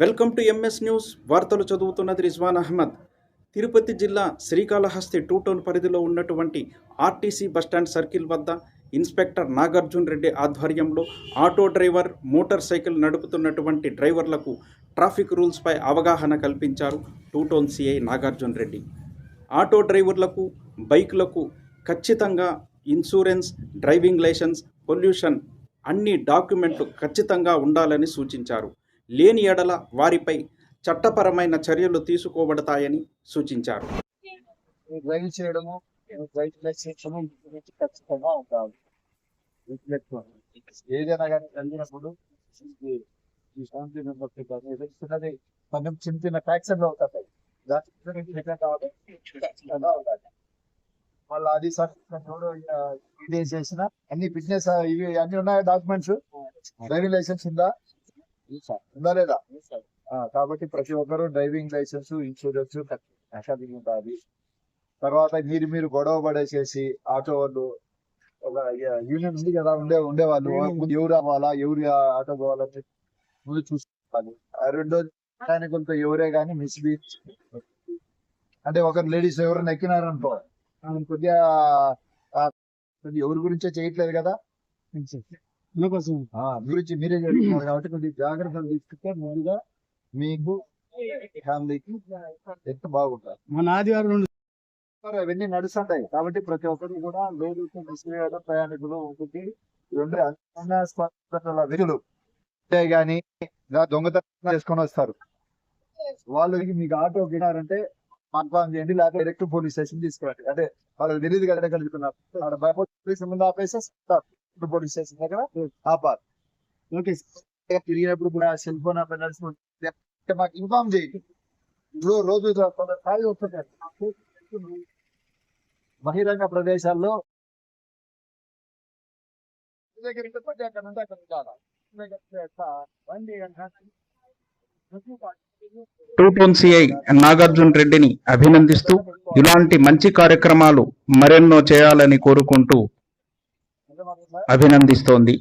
Welcome to MS news. వార్తలు చదువుతున్నది రిజ్వాన్ అహ్మద్. తిరుపతి జిల్లా శ్రీకాళహస్తి టూ టౌన్ పరిధిలో ఉన్నటువంటి ఆర్టీసీ బస్టాండ్ సర్కిల్ వద్ద ఇన్స్పెక్టర్ నాగార్జున్ రెడ్డి ఆధ్వర్యంలో ఆటో డ్రైవర్ మోటార్ సైకిల్ నడుపుతున్నటువంటి డ్రైవర్లకు ట్రాఫిక్ రూల్స్పై అవగాహన కల్పించారు two town CI Nagarjun Reddy. Auto డ్రైవర్లకు బైక్లకు ఖచ్చితంగా ఇన్సూరెన్స్ డ్రైవింగ్ లైసెన్స్ పొల్యూషన్ అన్ని డాక్యుమెంట్లు ఖచ్చితంగా ఉండాలని సూచించారు. లేని ఎడల వారిపై చట్టపరమైన చర్యలు తీసుకోబడతాయని సూచించారు. డ్రైవ్ చేయడము ఖచ్చితంగా. ఏదైనా కానీ జరిగినప్పుడు ఈ- ఈ శాంతి మెంబర్స్ కానీ ఏదైతున్నది కొంచెం చిన్న చిన్న అవుతాయి మళ్ళీ అది ఇది చేసిన అన్ని బిజినెస్ ఇవి అన్ని ఉన్నాయి డాక్యుమెంట్స్ డ్రైవింగ్ లైసెన్స్ ఉందా? కాబట్టి ప్రతి ఒక్కరు డ్రైవింగ్ లైసెన్స్ ఇన్సూరెన్స్ ఖచ్చితంగా ఉండాలి తర్వాత మీరు మీరు గొడవ పడేసేసి ఆటో వాళ్ళు ఒక యూనియన్ ఉంది కదా ఉండే ఉండేవాళ్ళు. ఎవరు అవ్వాలా ఎవరు ఆటో పోవాలని ముందు చూసుకోవాలి. ఆ రెండో ప్రయాణికులతో ఎవరే కానీ మిస్బీచ్ అంటే ఒకరు లేడీస్ ఎవరు ఎక్కినారనుకో కొద్దిగా ఎవరి గురించే చేయట్లేదు కదా? ఆ, గురించి మీరే చెప్తున్నారు కాబట్టి కొద్దిగా జాగ్రత్తలు తీసుకుంటే ముందుగా మీకు ఫ్యామిలీకి ఎంత బాగుంటారు. మన ఆదివారం అవన్నీ నడుస్తుంటాయి. కాబట్టి ప్రతి ఒక్కరు కూడా లేడీస్ తీసుకునేయడం ప్రయాణికులు ఒకటి రెండు అనుమానాస్పద విధులు గాని ఇలా దొంగతనం చేసుకొని వస్తారు. వాళ్ళు మీకు ఆటో గినారంటే కన్ఫామ్ చేయండి లేకపోతే డైరెక్ట్ పోలీస్ స్టేషన్ తీసుకురండి. అంటే వాళ్ళకి తెలియదు కదా వెళ్తున్నారు ఆడ పోలీస్ ముందు ఆపేసి పోలీస్ స్టేషన్ దగ్గర ఆపాలి ఓకే తిరిగినప్పుడు కూడా సెల్ ఫోన్ మాకు ఇన్ఫార్మ్ చేయండి ఇప్పుడు రోజు కొంత స్థాయి వస్తుంది బహిరంగ ప్రదేశాల్లో దగ్గర ఇంటి అక్కడ ఉంటే అక్కడ ఉండాలి. ఇంటి దగ్గర ఉంటే ఎట్లా? బండి కనుక టూ టౌన్ సిఐ నాగార్జున్ రెడ్డిని అభినందిస్తూ ఇలాంటి మంచి కార్యక్రమాలు మరెన్నో చేయాలని కోరుకుంటూ? అభినందిస్తోంది.